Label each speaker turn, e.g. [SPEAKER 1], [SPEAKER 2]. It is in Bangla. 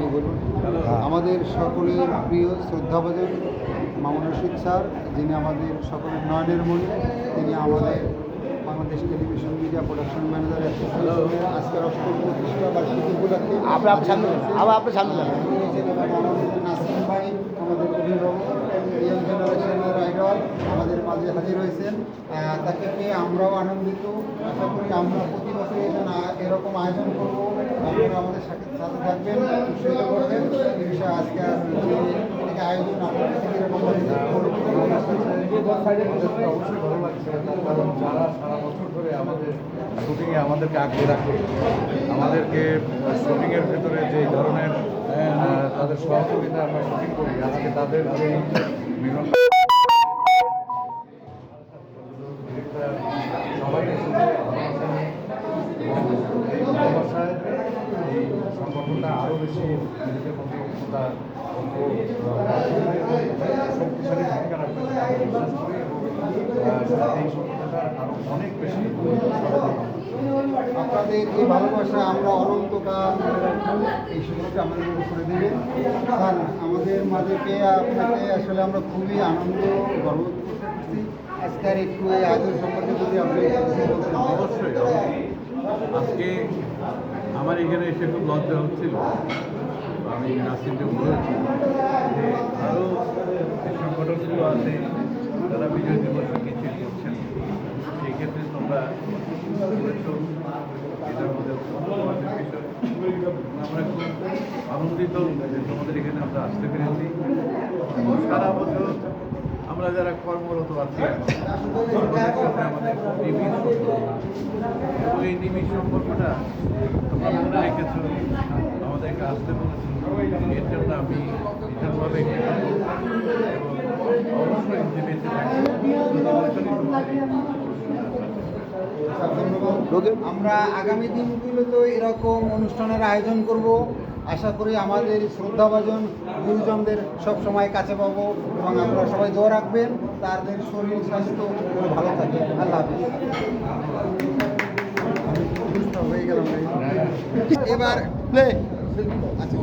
[SPEAKER 1] আপনি বলুন। আমাদের সকলের প্রিয় শ্রদ্ধাভাজন মামুন রশিদ স্যার যিনি আমাদের সকলের নয়নের মণি তিনি আমাদের Bangladesh television media production manager আজকের অষ্টম প্রতিষ্ঠা বার্ষিকী উপলক্ষে
[SPEAKER 2] আবার আপনি সামনে
[SPEAKER 1] আমাদের নাসিম ভাই আমাদের অভিভাবক ইয়াং জেনারেশনের আইডল আমাদের মাঝে হাজির হয়েছেন। তাকে পেয়ে আমরাও আনন্দিত। আশা করি আমরা প্রতি বছর এরকম আয়োজন করব। আপনারা আমাদের সাথে সাথে থাকবেন উৎসাহিত করবেন। এই বিষয়ে আজকে আয়োজন আপনাদের
[SPEAKER 3] অবশ্যই ভালো লাগছে কারণ যারা সারা বছর ধরে আমাদের শুটিংয়ে আমাদেরকে আগলে রাখে আমাদেরকে শুটিংয়ের ভেতরে যে ধরনের তাদের সহযোগিতা আমরা শুটিং করি আজকে তাদের যে মিলন ডিরেক্টর সবাই এসেছে ভালোবাসা নিয়ে এবং এই ভালোবাসায় এই সংগঠনটা আরও বেশি নিজেদের মধ্যে ঐক্যতা শক্তিশালী ভূমিকা রাখবে এই সংগঠনটা আরও অনেক বেশি
[SPEAKER 1] আপনাদের এই ভালোবাসা, আমরা অনন্তকাল এই সুযোগটা আমাদের করে দেবেন। স্যার আমাদের মাঝে আপনাকে, আসলে আমরা খুবই আনন্দ, গর্ব করতে পারছি। আজকের একটু এই আয়োজন সম্পর্কে যদি আপনি কিছু বলতেন।
[SPEAKER 4] অবশ্যই অবশ্যই। আজকে এসে খুব লজ্জা হচ্ছিল। আমি নাসিমকে বলেছি যে আরও যে সংগঠনগুলো আছে, তারা বিজয় দিবসে মিছিল করছেন। সেই ক্ষেত্রে তোমরা করেছ বিষয় আমরা খুব আনন্দিত যে তোমাদের এখানে আমরা আসতে পেরেছি। সারা বছর আমরা যারা কর্মরত আছি। এবং এই নিবিড় সম্পর্কটা তোমরা মনে রেখেছ আমাদেরকে আসতে বলেছ এর জন্য আমি
[SPEAKER 1] ধন্যবাদ আমরা আগামী দিনগুলোতে এরকম অনুষ্ঠানের আয়োজন করব। আশা করি আমাদের শ্রদ্ধাভাজন গুরুজনদের সবসময় কাছে পাবো এবং আপনারা সবাই দোয়া রাখবেন তাদের শরীর স্বাস্থ্য খুব ভালো থাকে। আল্লাহ হাফিজ। হয়ে। এবার প্লে আচ্ছা